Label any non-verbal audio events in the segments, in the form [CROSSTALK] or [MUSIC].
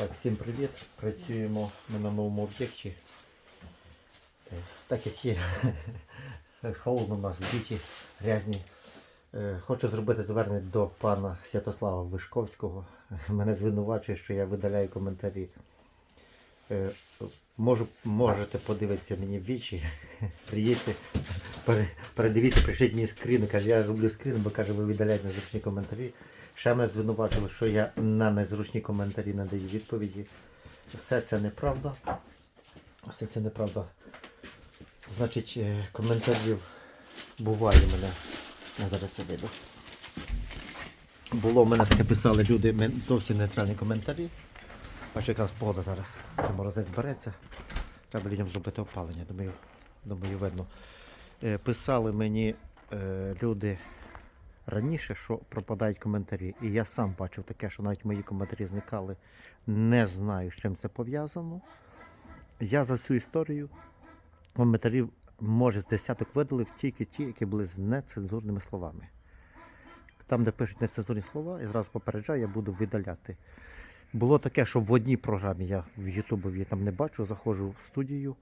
Так, всім привіт. Працюємо ми на новому об'єкті. Е, Так як є, [LAUGHS] холодно у нас в діті, грязні. Е, Хочу зробити звернення до пана Святослава Вишковського. [LAUGHS] Мене звинувачує, що я видаляю коментарі. Е, Можу, можете подивитися мені в вічі. [LAUGHS] Приїдьте, передивіться, пришліть мені скрін. Каже, я роблю скрін, бо каже, ви видаляєте незручні коментарі. Ще мене звинувачили, що я на незручні коментарі не даю відповіді. Все це неправда. Все це неправда. Значить, е, коментарів буває мене. Я зараз це вийду. Було в мене таке писали люди зовсім нейтральні коментарі. Бачу, якраз погода зараз. Морозець береться. Треба людям зробити опалення, думаю, думаю, видно. Е, Писали мені е, люди раніше, що пропадають коментарі. І я сам бачив таке, що навіть мої коментарі зникали. Не знаю, з чим це пов'язано. Я за цю історію коментарів, може, з десяток видалив тільки ті, які були з нецензурними словами. Там, де пишуть нецензурні слова, я зразу попереджаю, я буду видаляти. Було таке, що в одній програмі я в Ютубові там не бачу, заходжу в студію,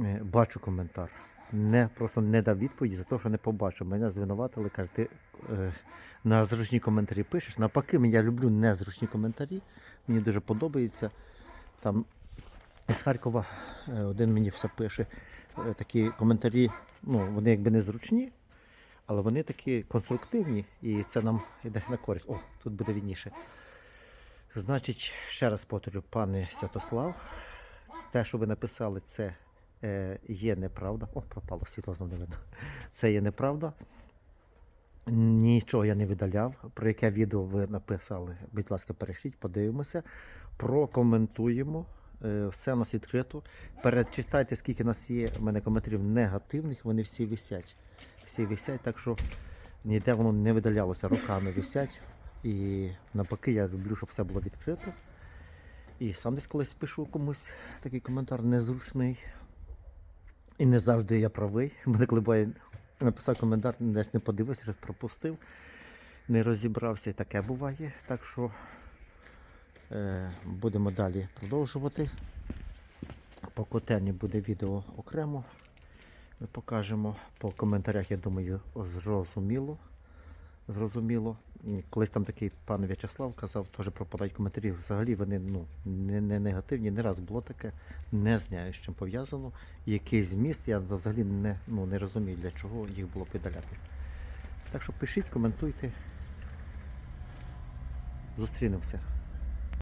е, бачу коментар. Не, просто не дав відповіді за те, що не побачив. Мене звинуватили, каже, ти е, на зручні коментарі пишеш. Навпаки, я люблю незручні коментарі. Мені дуже подобається. Там із Харкова е, один мені все пише. е, Такі коментарі, ну, вони якби незручні, але вони такі конструктивні, і це нам йде на користь. О, тут буде відніше. Значить, ще раз повторю, пане Святослав, те, що ви написали, це є неправда. О, пропало світло знову не видно. Це є неправда. Нічого я не видаляв. Про яке відео ви написали, будь ласка, перейшліть, подивимося, прокоментуємо. Е, Все у нас відкрито. Перечитайте, скільки у нас є в мене коментарів негативних, вони всі висять. Всі висять, так що ніде воно не видалялося, роками висять. І навпаки, я люблю, щоб все було відкрито. І сам десь колись пишу комусь такий коментар незручний. І не завжди я правий. [LAUGHS] Мене коли написав коментар, десь не подивився, щось пропустив, не розібрався, і таке буває. Так що е, будемо далі продовжувати. По котельні буде відео окремо. Ми покажемо. По коментарях, я думаю, зрозуміло. Зрозуміло. Колись там такий пан В'ячеслав казав, теж пропадають коментарі. Взагалі вони ну, не, не негативні, не раз було таке, не знаю, з чим пов'язано. Який зміст, я взагалі не, ну, не розумію, для чого їх було підаляти. Так що пишіть, коментуйте. Зустрінемося.